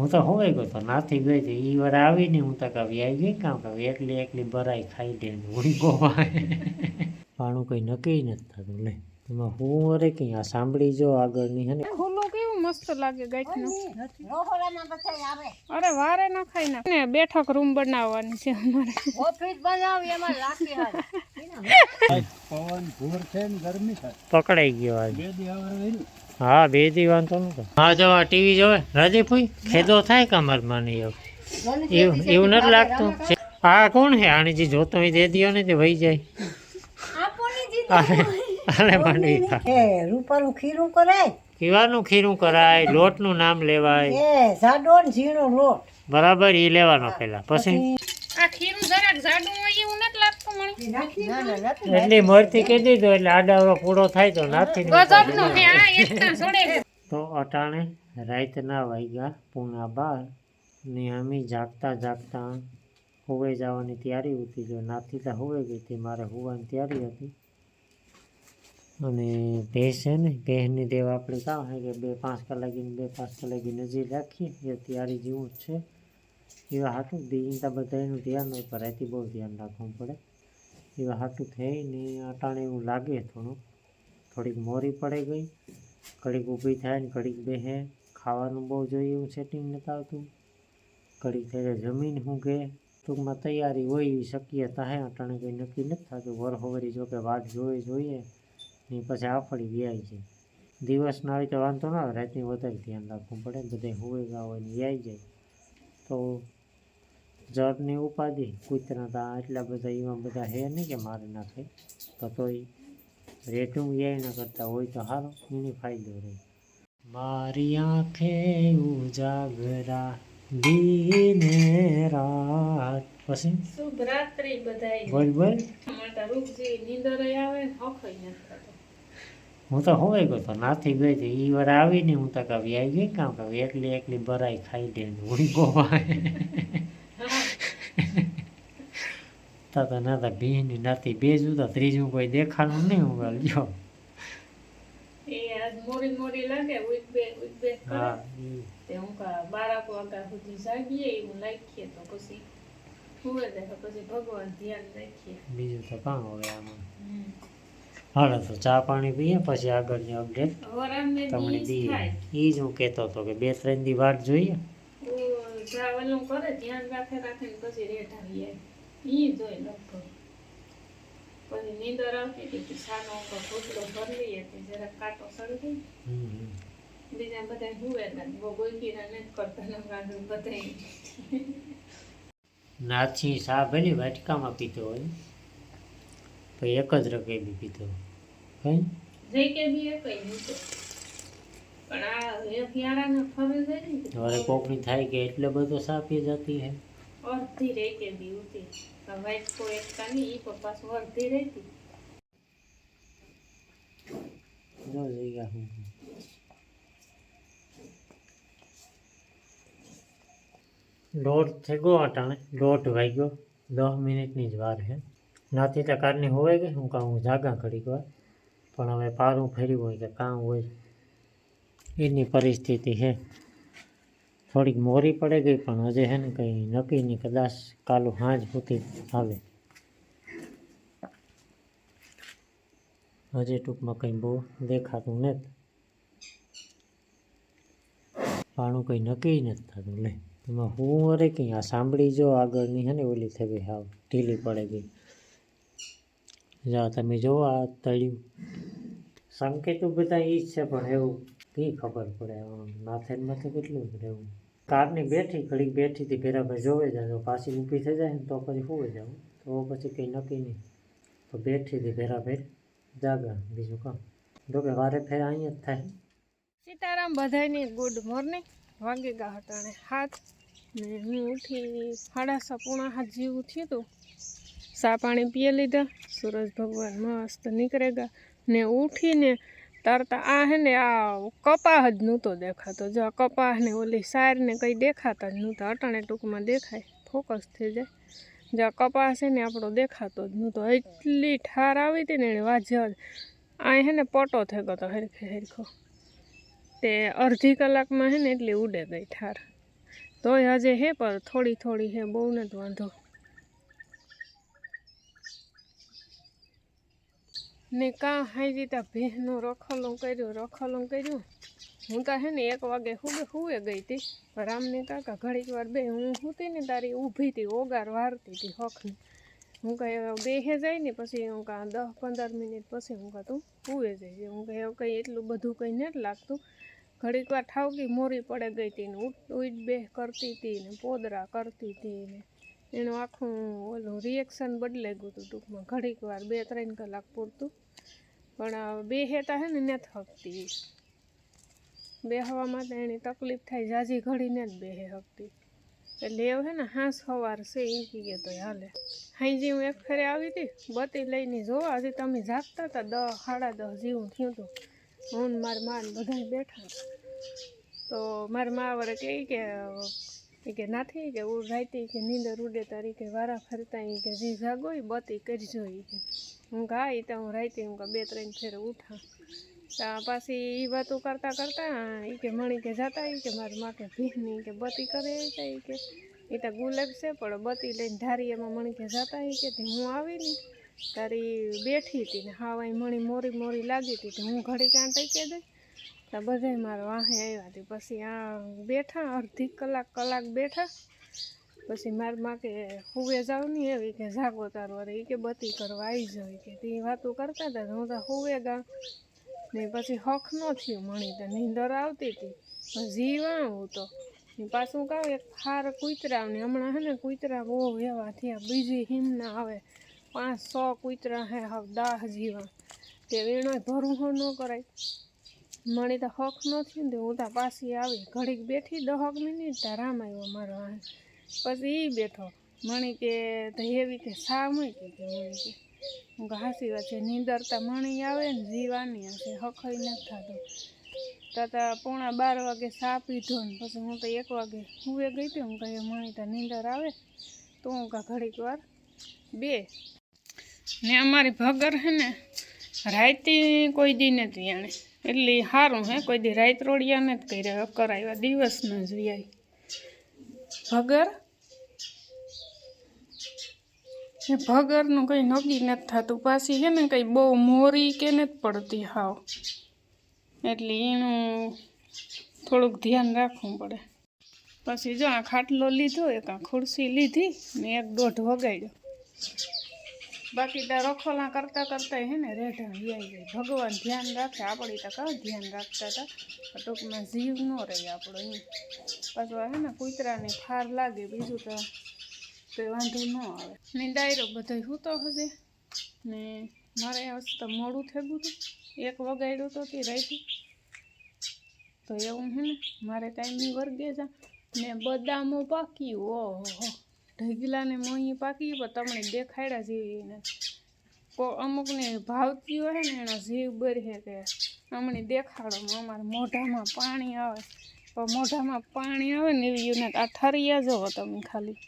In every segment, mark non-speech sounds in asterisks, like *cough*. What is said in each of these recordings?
હું તો હોવાઈ ગયો તો નાથી ગઈ તો ઈ વાર આવીને હું તો કવી વ્યાઈ ગઈ કામ કે એકલી એકલી બરાઈ ખાઈ દે હું ગોવાય પાણું કંઈ નક્કી નથી થતું લે. એમાં હું વરે કંઈ આ સાંભળી જો આગળની હે ને. ખુલ્લું કેવું મસ્ત લાગે ગાંઠનું. અરે વારે ન ખાઈ ના ને બેઠક રૂમ બનાવવાની છે અમારે. ઓફિસ બનાવી એમાં લાખી હાલ. પકડાઈ ગયો આજે હા બે દી વાંધો નતો હા જો આ ટીવી જોવે. રાજી ફૂઈ ખેદો થાય કમર માની એવું? એવું એવું નથી લાગતું. આ કોણ છે? આણીજી જે જોતો હોય દે દિયો ને તે વહી જાય. અરે અરે એ રૂપાનું ખીરું કરાય. કીવાનું ખીરું કરાય લોટનું નામ લેવાય. એ જાડો ને ઝીણો લોટ. બરાબર એ લેવાનો પહેલા પછી? આ ખીરું જરાક જાડું હોય એવું એટલી મરથી કહી દીધો એટલે આડાવડો પૂરો થાય તો નાથી તો અટાણે રાતના વાગ્યા પૂણા બાર ને અમે જાગતા જાગતા હોવે જવાની તૈયારી હતી જો નાથી તો હોવે ગઈ હતી મારે હોવાની તૈયારી હતી. અને ભેંસ છે ને ભેંસની દેવ આપણે કામ છે કે બે પાંચ કલાકીને બે પાંચ કલાકી નજીક રાખીએ એ તૈયારી જેવું જ છે. એવા હાટું બીજી બધા એનું ધ્યાન હોય પણ રાતે બહુ ધ્યાન રાખવું પડે. એવા હાટું થઈને અટાણે એવું લાગે થોડું. થોડીક મોરી પડે ગઈ, ઘડીક ઊભી થાય ને ઘડીક બેહે. ખાવાનું બહુ જોઈએ એવું સેટિંગ નથી આવતું. ઘડીક ત્યારે જમીન કે ટૂંકમાં તૈયારી હોય એવી શક્યતા હે, અટાણે કંઈ નક્કી નથી થતું. વરહોવરી જોકે વાટ જોઈએ જોઈએ ને પછી આફળી વ્યાય છે. દિવસના આવી તો વાંધો ના રાતની વધારે ધ્યાન રાખવું પડે બધે હુવે ગા હોય ને વ્યાય જાય. તો જળની ઉપાધિ કૂતરા તા એટલા બધા એવા બધા હે નહીં કે મારે નાખે. તો તોય રેટું એ ન કરતા હોય તો સારો એને ફાયદો રહે. મારી આંખે ઉજાગરા દીને રાત. પછી? શુભ રાત્રિ બધાય. બોલ બોલ. નીંદર આવે હું તો હોય ગયો તો નાથી ગઈ તો એ વાર આવીને હું તો કાવી આવી ગઈ કામ કાવી એકલી એકલી બરાઈ ખાઈ દે હું ગોવાય તા તો ના તા ભીની નાતી બે જુદા ત્રીજું કોઈ દેખાનું નહીં હું બોલ જો એ આજ મોડી મોડી લાગે ઉઈક બે ઉઈક બે કરે હા ઈ તે હું કા બારાક વાગ્યા સુધી જાગીએ એવું લાગીએ તો પછી હુવે જાય તો પછી ભગવાન ધ્યાન રાખીએ બીજું તો કાં હોય આમાં હાલો તો ચા પાણી પીએ પછી આગળની અપડેટ વરાણને તમને દી દઈએ થાય એ જ હું કહેતો હતો કે બે ત્રણ દી વાટ જોઈએ ઓ ટ્રાવેલું કરે ધ્યાન રાખે રાખે ને પછી રેટ આવી જાય ઈ જોઈ લગભગ પછી નીંદર આવતી હતી કે સાનો ઉપર ઘૂંટડો ભરી લઈએ કે જરાક કાંટો સળગી હમ હમ. બીજા બધા હુવે ને બહુ ગોઈકીરા નથી કરતા નવરાનું બધા નાછી સા ભલે વાટકામાં પીતો હોય પછી એક જ રકેબી પીતો કઈ જઈ કે બી એ કઈ નહીં પણ આ એક યારાને ફરે જાય ને હવે કોકની થાય કે એટલે બધો સા પી જતી હે અડધી રહી કે બી ઉતી વાઇટ કો એક કાની ઈ પણ પાછું અડધી રહેતી જો જઈ ગયા હું. દોઢ થઈ ગયો અટાણે દોઢ વાગ્યો. દસ મિનિટની જ વાર છે. નાથી તો કારની હોવાઈ ગઈ હું કાં, હું જાગા ઘડીક વાર. પણ હવે પારું ફેર્યું હોય કે કામ હોય, એની પરિસ્થિતિ છે. થોડીક મોરી પડે ગઈ, પણ હજે હે ને કંઈ નક્કી નહીં, કદાચ કાલું હાજ પૂતી આવે. હજી ટૂંકમાં કંઈ બહુ દેખાતું નથી. પાણું કંઈ નક્કી નથી થતું, લે. એમાં હું અરે કંઈ આ સાંભળી જો આગળની હે ને ઓલી થઈ ગઈ, હાવ ઢીલી પડે ગઈ. જા, તમે જુઓ આ તળ્યું. સંકેતો બધા એ જ છે, પણ એવું કંઈ ખબર પડે. માથેન માથે કેટલું રહેવું. કારની બેઠી, ઘડીક બેઠી હતી ભેરા ભાઈ જોવે જાય પાછી ઊભી થઈ જાય ને તો પછી હોવે જાવ તો પછી કંઈ નક્કી નહીં. તો બેઠી હતી ભેરા ભેર જાગા, બીજું કામ. જોકે વારે ફેર અહીંયા જ થાય. સીતારામ બધાયની ગુડ મોર્નિંગ. વાગે ગા હટાણે હાથ ને હું ઉઠી સાડા સપૂણા હાથ જેવું થયું હતું સા પાણી પીએ લીધા. સૂરજ ભગવાન મસ્ત નીકળે ગયા ને ઉઠીને તરતા આ હે ને આ કપાહ જ નહોતો દેખાતો. જો આ કપાહ ને ઓલી સાર ને કંઈ દેખાતા જ નહોતા. અટાણે ટૂંકમાં દેખાય. ફોકસ થઈ જાય. જો આ કપાસ છે ને આપણો દેખાતો જ નહોતો. એટલી ઠાર આવી હતી ને એને વાજ્યા જ. આ હે ને પટો થઈ ગયો હતો હરખે હરખો. તે અડધી કલાકમાં હે ને એટલી ઉડે ગઈ ઠાર. તોય હજે હે પર થોડી થોડી હે, બહુ નથી વાંધો. ને કાં હાઈ તા ભેંસનું રખલું કર્યું રખલું કર્યું. હું તો હે ને એક વાગે હુવે હુએ ગઈ હતી. રામને કાકા ઘડીક વાર બે હું હુતી ને તારી ઊભી હતી, ઓગાર વારતી હતી હખની. હું કહે બેહે જાય ને પછી હું કાં દસ પંદર મિનિટ પછી હું કાં તું હુએ જઈએ હું કહે કંઈ એટલું બધું કંઈ નથી લાગતું. ઘડીક વાર ઠાવકી મોરી પડે ગઈ હતી ને ઉઠ ઉઠ બેહ કરતી હતી ને પોદરા કરતી હતી ને. એનું આખું ઓલું રિએક્શન બદલાઈ ગયું હતું ટૂંકમાં. ઘડીક વાર બે ત્રણ કલાક પૂરતું. પણ બે હેતા હે ને નથી હકતી બે હવામાં તો એની તકલીફ થાય, જાજી ઘડીને જ બેહે હકતી. એટલે એવું હે ને, હાંસ સવાર છે એ કીએ તો હાલે. હાઈજી હું એક ફેરે આવી હતી, બત્તી લઈને જોવા, હજી તમે જાગતા હતા દસ સાડા દસ જેવું થયું હતું હું મારા માં બધા બેઠા તો મારા મા વરે કહે કે એ કે નાથી કે હું રાતી કે નીંદર ઉડે તારી કે વારા ફરતા એ કે જી જાગો એ બતી કરજો એ કે. હું કા ઈ તો હું રાતે હું કે બે ત્રણ ફેરે ઉઠા. તા પાછી એ વાતો કરતાં કરતા એ કે મણી કે જાતા એ કે મારી માં કે ભીની કે બતી કરે એ કે. એ તો ગુલાબ છે પણ બતી લઈને ધારી એમાં મણી કે જાતા એ કે હું આવી ને તારી બેઠી હતી ને હા અહીં મણી મોરી મોરી લાગી હતી હું ઘડી કાં ટકી દઈ તો બધાય મારા વાહે આવ્યા હતી પછી આ બેઠા, અડધી કલાક કલાક બેઠા. પછી મારી માં કે હુવે જાવ નહીં એવી કે જાગો તારો. અરે એ કે બતી કરવા આવી જાય કે તે વાતો કરતા હતા હું તો હુવે ગા. ને પછી હક ન થયું મણી તો નીંદર આવતી હતી જીવા હું તો. પાછું કહું એક હાર કૂતરા ને હમણાં હે ને કૂતરા બહુ એવા થયા. બીજી હિમ ના આવે. પાંચ સો કૂતરા હે, હવે દાહ જીવા. તે વેણો ભરું હો ન કરાય. મણી તો હક નથી ને હું તો પાછી આવી. ઘડીક બેઠી દહક મિનિટ તો રામ આવ્યો મારો આ પછી એ બેઠો. મણી કે હેવી કે સા મળી કે મણી કે. હું કહું, હાસી વાત છે. નીંદર તો મણી આવે ને જીવાની હશે. હખઈ નથી થતું. તો પૂણા બાર વાગે સા પીધો ને પછી હું તો એક વાગે હુવે ગઈ હતી. હું કહે મણી તો નીંદર આવે? તો હું કાં ઘડીક વાર. બે. ને અમારી ભગર હે ને રાયતી કોઈ દી નથી આણે એટલે સારું હે? કોઈ દી રાત રોડિયા નથી કર્યા કરાવ્યા દિવસના જ વ્યાય. ભગર? એ ભગરનું કંઈ નક્કી નથી થતું. પાછી છે ને કંઈ બહુ મોરી કે નથી પડતી હાવ. એટલે એનું થોડુંક ધ્યાન રાખવું પડે. પછી જો આ ખાટલો લીધો, એક આ ખુરશી લીધી, ને એક દોઢ વગાડ્યો. બાકી તો રખોલા કરતા કરતા હે ને રેઢા વ્યાઈ જાય. ભગવાન ધ્યાન રાખે, આપણી તો કાં ધ્યાન રાખતા હતા? ટૂંકમાં જીવ ન રહે આપણો એમ. પાછો હે ને કૂતરાને ફાર લાગે, બીજું તો તો વાંધો ન આવે. ને ડાયરો બધો સૂતો હશે. ને મારે હશે તો મોડું થઈ ગયું હતું. એક વગાડ્યું તો તે રાઈતી. તો એવું હે ને, મારે ટાઈમિંગ વર્ગે છે ને બદામો પાકી ઓહો. ઢગલાને મોહી પાકી પણ તમને દેખાડ્યા જેવી નથી અમુકને ભાવતી હોય ને, એનો જીવ બરહે કે અમને દેખાડો અમારા મોઢામાં પાણી આવે. પણ મોઢામાં પાણી આવે ને એવી ને આ ઠરિયા જવો તમે ખાલી.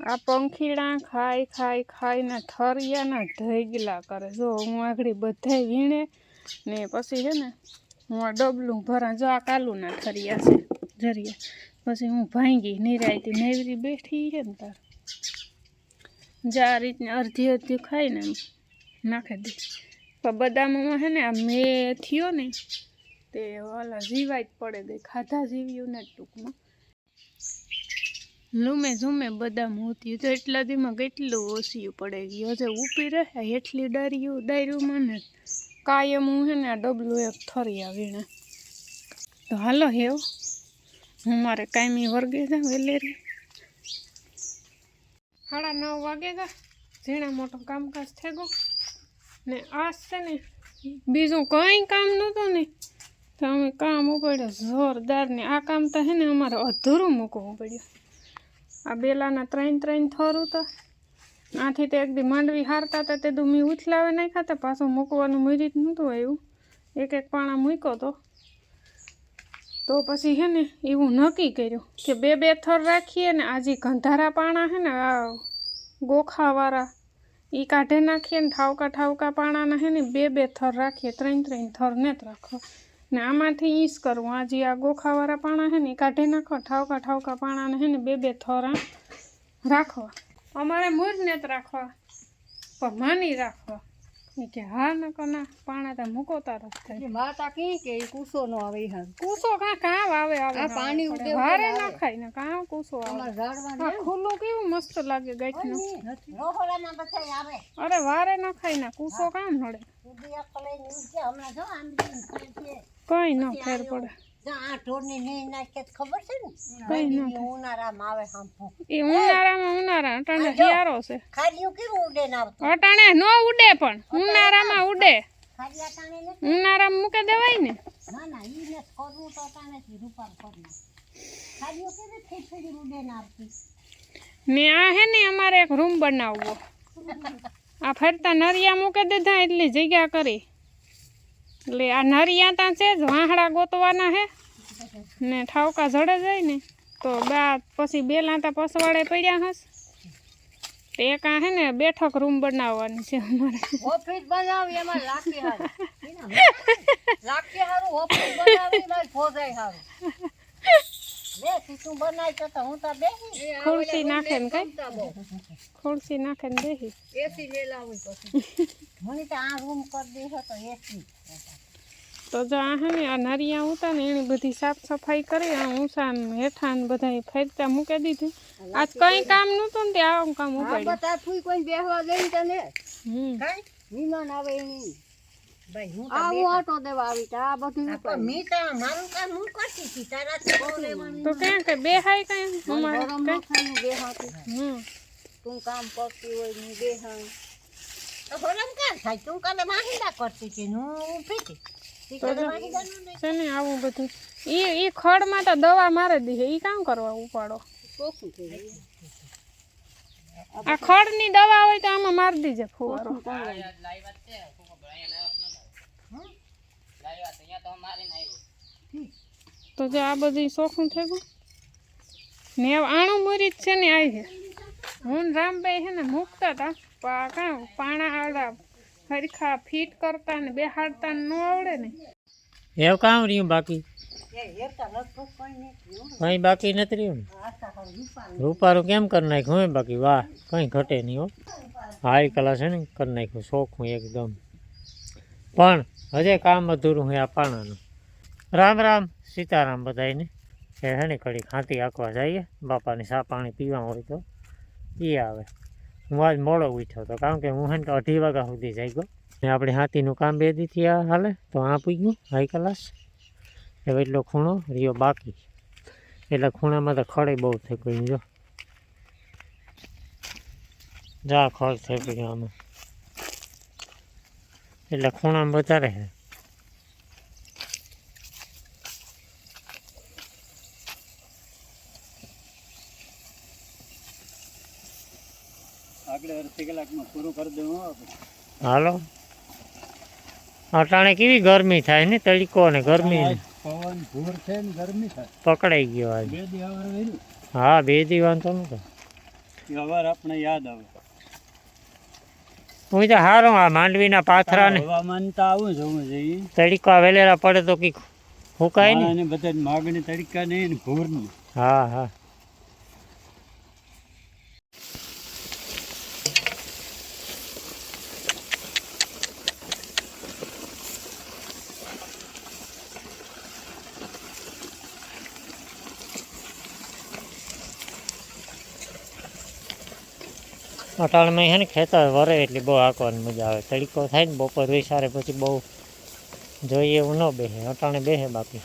આ પંખીડા ખાઈ ખાઈ, ખાઈને ઠરિયાના ઢગલા કરે. જો હું આગળ બધાય વીણે ને પછી છે ને, હું આ ડબલું ભરા, જો આ કાલુના ઠરિયા છે, જરિયા. પછી હું ભાંગી, નિરાયતી નેવરી બેઠી છે ને તાર. જે રીતને અડધી અડધી ખાઈને એમ નાખી દે. પણ બદામમાં છે ને આ મેં થયો ને તે ઓલા જીવાય જ પડે ગઈ ખાધા જીવ્યું ને ટૂંકમાં. લૂમે ઝૂમે બદામ હોતી તો એટલા દીમાં કેટલું ઓસિયું પડે ગયું હજે ઊભી રહે, એટલી ડર્યું ડર્યું મને કાયમ હું છે ને આ ડબલું એક થરી આવીને તો હાલો હેવ હું મારે કાયમી વર્ગે જા વેલેરી સાડા નવ વાગે જા ઝીણા મોટો કામકાજ થઈ ગયો. ને આજ છે ને, બીજું કંઈ કામ નહોતું ને, તો અમે કામ ઉપાડ્યું, જોરદાર ને આ કામ તો હે ને અમારે અધૂરું મૂકવું પડ્યું. આ બેલાના ત્રણ ત્રણ થરું તો આથી તે એક દી માંડવી હારતા હતા, તે દુ મેં ઉથલાવે નાખ્યા હતા, પાછું મૂકવાનું મરી જ નહોતું આવ્યું. એક એક પાણા મૂક્યો તો. તો પછી હે ને એવું નક્કી કર્યું કે બે બે થર રાખીએ ને આજે ગંધારા પાણા હે ને, આ ગોખાવાળા એ કાઢે નાખીએ ને ઠાવકા ઠાવકા પાણાના હે ને બે બે થર રાખીએ, ત્રણ ત્રણ થર ને જ રાખો. ને આમાંથી ઈસ કરવું આજે આ ગોખાવાળા પાણા હે ને એ કાઢી નાખો, ઠાવકા ઠાવકા પાણાને હે ને, બે બે થર રાખવા. અમારે મૂરને જ રાખવા, પણ માની રાખવા. કે હા ન ના પાણા તા મૂકો તારો માતા કી કે કૂસો નો આવે હારું. કૂસો કાં કાં આવે આવે આ પાણી ઉડે વારે ના. ખાય ને કા કૂસો આવે ઝાડવા ખુલ્લું કેવું મસ્ત લાગે ગાંઠનું. રોહોડાના બધા આવે. અરે વારે ના ખાય ને કૂસો કામ નડે. ની. કઈ ન ફેર પડે. આ ઢોરની નહીં નાખે ખબર છે ને? ન. ઉનાળામાં આવે હાંફું. એ ઉનાળામાં ઉનાળા અટાણે હિયારો છે. ખાલીયું કેવું ઉડે ને આવતું? અટાણે નો ઉડે પણ ઉનાળામાં ઉડે. ઉનાળામાં મૂકે દેવાય ને. ના ના ઈ ને કરવું તો અટાણે થી રૂપાર કરના ખાલીયું કેવી ખીચડી ઉડે ને આવતી? ને આ હે ને અમારે એક રૂમ બનાવવો. આ ફરતા નરિયા મૂકી દીધા એટલી જગ્યા કરી. એટલે આ નરિયા ત્યાં છે જ વાંહડા ગોતવાના હે. ને ઠાવકા જડે જાય ને તો બા પછી બે લાંતા પસવાડે પડ્યા હશ તે એક આ હે ને બેઠક રૂમ બનાવવાની છે અમારે. ઓફિસ બનાવી એમાં લાખી હારું. *laughs* લાખી હારું ઓફિસ બનાવી ફોજાય હારું. ખુરશી નાખે ને કઈ? ખુરશી નાખે ને બેસી. એસી લે લાવું પછી. મને તો આ રૂમ કરી દીધો તો એસી. તો જો આ હે ને આ નરિયા ઉતા ને એની બધી સાફ સફાઈ કરી આ ઊંસા ને હેઠા ને બધા ફેરતા મૂકી દીધું. આજ કઈ કામ નહોતું ને તે આવું કામ ઉપાડ્યું. બધા ફૂઈ કોઈ બેહવા દઈ તને. હમ. કઈ? વિમાન આવે એની. ભાઈ હું આવું આટો દેવા આવી આ બધું મી તો મારું કામ હું કરતી હતી તારાથી બહુ લેવાનું તો ક્યાં કે બે હાય કઈ અમારે ગરમ ન ખાઈને હમ. તું કામ કરતી હોય ને બેહાય. તો ગરમ કામ થાય? તું કાલે માહિંદા કરતી હતી હું ઊભી હતી. તી તો કાલે જો. માહિંદાનું નહીં. છે ને આવું બધું. ઈ એ ખડમાં તો દવા મારે દીધે ઈ કામ કરવા ઉપાડો. આ ખડની દવા હોય તો આમાં મારી દીજે ફુવારો. તો જો આ બધું ચોખ્ખું થઈ ગયું. ને હવે આણું મરી જ છે ને આવી છે હું ને રામભાઈ છે ને મૂકતા હતા પણ આ કાં પાણા આવડા હરખા ફીટ કરતા ને બેહાડતા ને ન આવડે ને. એવું કામ રહ્યું બાકી? એ હેરતા લગભગ કોઈ નહીં થયું. કંઈ બાકી નથી રહ્યું ને? આશા કરું રૂપાનું. રૂપારું કેમ કરી નાખ્યું? હોય બાકી વાહ કંઈ ઘટે નહીં હો. હાઈ કલા છે ને કરી નાખ્યું શોખું એકદમ. પણ હજે કામ અધૂરું હોય આ પાણાનું. રામ રામ, સીતારામ બધાયને. એ હેણી કડી ખાંતી આંકવા જઈએ. બાપાની સા પાણી પીવા હોય તો. એ આવે. હું આજ મોડો ઉઠ્યો હતો કારણ કે હું હેને અઢી વાગ્યા સુધી જઈ ગયો ને આપણે હાથીનું કામ બે દીથી આ હાલે, તો આ પી ગયું, હાઈ કલાસ. હવે એટલો ખૂણો રહ્યો બાકી. એટલે ખૂણામાં તો ખડે બહુ થઈ ગયું, જો. જા ખડ થઈ ગયું આમાં. એટલે ખૂણામાં વધારે છે આગળ અડધી કલાકમાં પૂરું કરી દેવું આપણે હાલો. અટાણે કેવી ગરમી થાય ને તડકો ને ગરમી. પવન ભૂર છે ને ગરમી થાય. પકડાઈ ગયો આજ. બે દી અવાર વેલું હા બે દીવાન તો નતો. એ અવાર આપણે યાદ આવે. હું તો હારો આ માંડવીના પાથરા ને હવામાન તો આવું જવું જોઈએ. તડકા વેલેરા પડે તો કંઈક હુકાય ને અને બધા માગણી તડકા નહીં ને ભૂર હા હા. અટાણમાં છે ને ખેતર વરે એટલી બહુ હાંકવાની મજા આવે. તડકો થાય ને બપોર વિસારે પછી બહુ જોઈએ એવું ન બેસે. અટાણે બેસે બાકી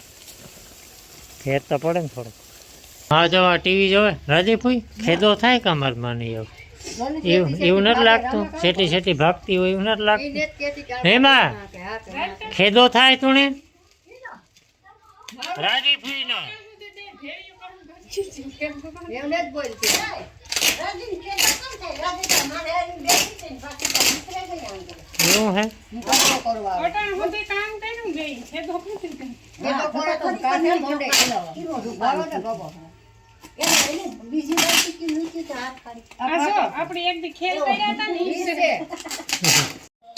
ખેત તો પડે ને થોડુંક. હા જો આ ટીવી જોવે. રાજી ફૂઈ ખેદો થાય કે અમારે માને એવું? એવું એવું નથી લાગતું? છેટી છેટી ભાગતી હોય એવું નથી લાગતું? હેમાં ખેદો થાય તું નો? રાજી હતી ને પાછી તો નીકળી ગઈ અંદર. એવું હે હું કામ કરવા આવી. અટાણ સુધી કામ કર્યું ગઈ છે તો નથી થઈ. એ તો કરે તો કાઢે મોઢે ખીલાવા. બાવો ને બાબો. એને એને બીજી વાર શીખી નીચે તો હાથ કાઢી. આ જો આપણે એક દી ખેલ કર્યા હતા ને ઈ છે.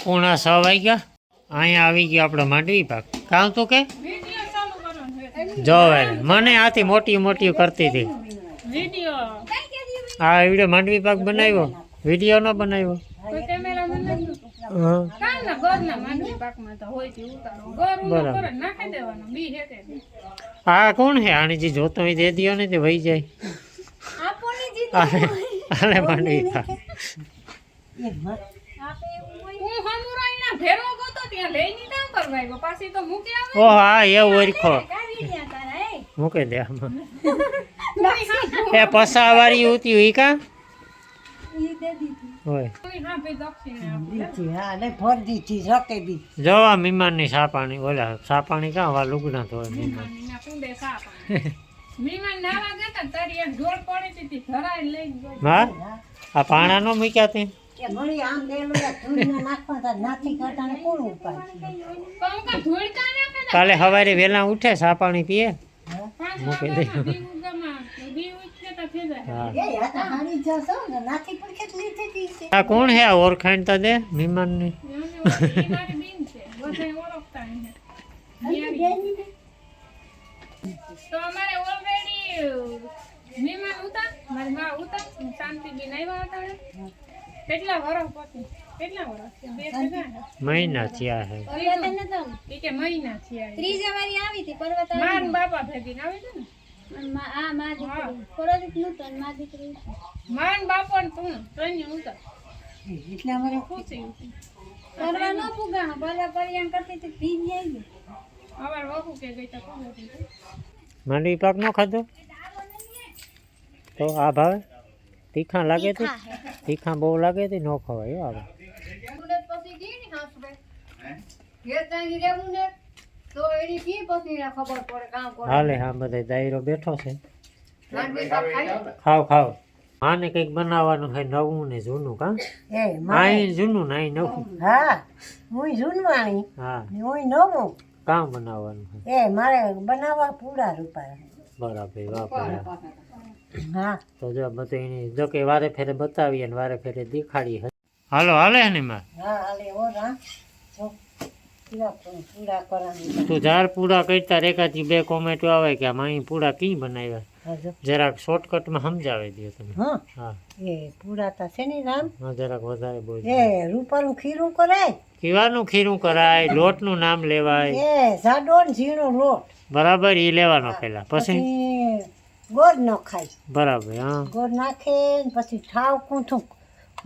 પૂણા છ વાગ્યા અહીંયા આવી ગયો આપણો માંડવી પાક કામ તું કે વીડિયો ચાલુ કરવાનો છે જો હવે મને આથી મોટી મોટી કરતી હતી વીડિયો આ વીડિયો માંડવી પાક બનાવ્યો? વીડિયો ન બનાવ્યો. હા. કોણ હે આની જે જોતો હોય દે દો ને તે વહી જાય. આલે માંડવી પાક. ઓ હા એવું ઓળખો મૂકે દે આમાં. *laughs* એ પસાવાળી ઉતી હોય કા? હોય. કોઈ હા ભાઈ દક્ષિણે આપી. હા ને ભર દીધી રકે બી જોવા મીમાનની સાપાણી ઓલા સાપાણી કાં વા લુગડા મીમાન? નાવા તારી એક ઢોળ પડી હતી તે લઈ હા? આ પાણા નો મૂક્યા તે? કે આમ ધૂળને નાખવા નાથી કોણ? કાલે સવારે વહેલા ઉઠે સાપાણી પીએ. આ તો હારી જશો ને. નાથી પણ કેટલી થતી છે આ કોણ હે આ ઓળખાણ તો દે મીમાનની એને ઓળખી, એ મારી બેન છે. બધાય ઓળખતા એને. ન્યારી. તો અમારે ઓલરેડી મહેમાન ઉતા મારી માં ઉતા શાંતિબેન આવ્યા હતા. ને. કેટલા વરસ પછી? કેટલા વરસ થયા? બે થયા? મહિના થયા હે. ત્રીજું. કે મહિના થયા ત્રીજા વારી આવી હતી પર્વત માન બાપા ભેગીને આવી હતી ને? આ મા દીકરી. પર્વત મા દીકરી ને બાપા ને તું એટલે અમારે ખુશી પરવા ન પુગાણો પરવા પરિયાણ કરતી હતી ભીજ આવી અમાર વહુ કે ગઈ તો ખબર હતી માંડવી પાક નો ખાધો? તો આ ભાવે તીખા લાગે તે તીખા બહુ લાગે તે ન ખવાય હો આવે. પછી દી ને હાસરે ઘેર તાંગી રહેવું ને તો એની કી પછી એને ખબર પડે કામ કરે હાલે હા બધા દાયરો બેઠો છે. ખાવ ખાવ આને કંઈક બનાવવાનું છે નવું ને જૂનું કા? એ અહીં જૂનું ને અહીં નવું. હા હું જૂનવાણી હા. હું નવું. કામ બનાવવાનું છે એ મારે બનાવવા પૂરા રૂપિયા. બરાબર વાપર્યા હા. તો જો બધું એની જો કે વારે ફેરે બતાવીએ ને વારે ફેરે દેખાડીએ. હાલો હાલે ને માં? હા હાલે રા તું ઝાડ પૂરા કરતા રેખાથી બે કોમેન્ટો આવે કે આમાં અહીં પૂરા કી બનાવ્યા? જરાક શોર્ટકટમાં સમજાવી દો તમે. હા. હા. એ પૂરા તા છે ને રામ? હા જરાક વધારે બોલ. એ રૂપાનું ખીરું કરાય? કીવાનું ખીરું કરાય લોટનું નામ લેવાય. એ જાડો ને ઝીણો લોટ. બરાબર એ લેવાનો પહેલા. પછી ગોળ નખાય બરાબર હા. ગોળ નાખે ને પછી ઠાવ કૂંથું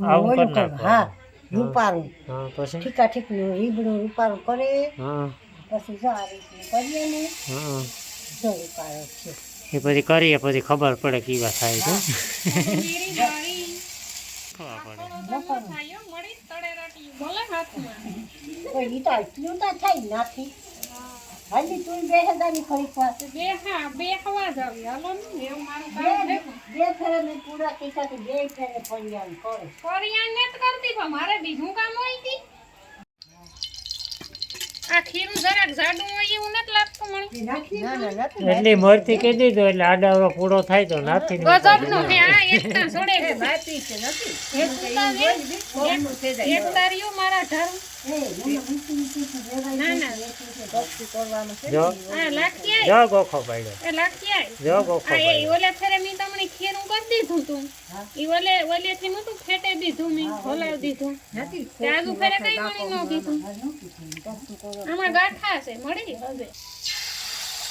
આવું ઓલું કરી હા રૂપારું. હા પછી? ઠીકા ઠીકનું રીબડું રૂપારું કરે. હા. પછી જો આ રીતનું કરીએ ને હા. જો રૂપારો છે. એ પછી કરીએ પછી ખબર પડે કેવા થાય છે. ખબર પડે. કોઈ ઈટા એટલું થાય નાથી. હાજી તું બેસદાની ખરી પાસે બે હા બે હવા જ આવી. હાલો ને એવું મારું બે કામ છે. બે ફેરે મેં પૂરા કીધા તો બે ફેરે પડિયાનું કરે કોરિયાન ને કરતી પણ મારે બીજું કામ હોય તી. આ ખીરું જરાક જાડું હોય એવું નથી લાગતું મને. એટલી કહી દીધો એટલે આડાવડો પૂરો થાય તો નાથી ગજબનો હે આ એકતા છોડે છે બાકી છે નથી. એક ઉતા ને એક- એક તારીઓ મારા ઢારું.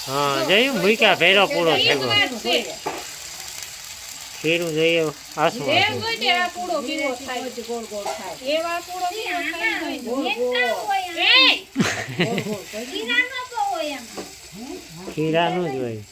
હા જોયું મૂક્યા ભેરો પૂરો થયો ખીરું જોઈએ આસુ એ આસુ આ પૂળો કેવો થાય ગોળ ગોળ થાય એવા પૂળો કેવો થાય જોઈજે. હોય આમ. એય! ઈરાનો તો હોય આમ. ખીરાનું જ હોય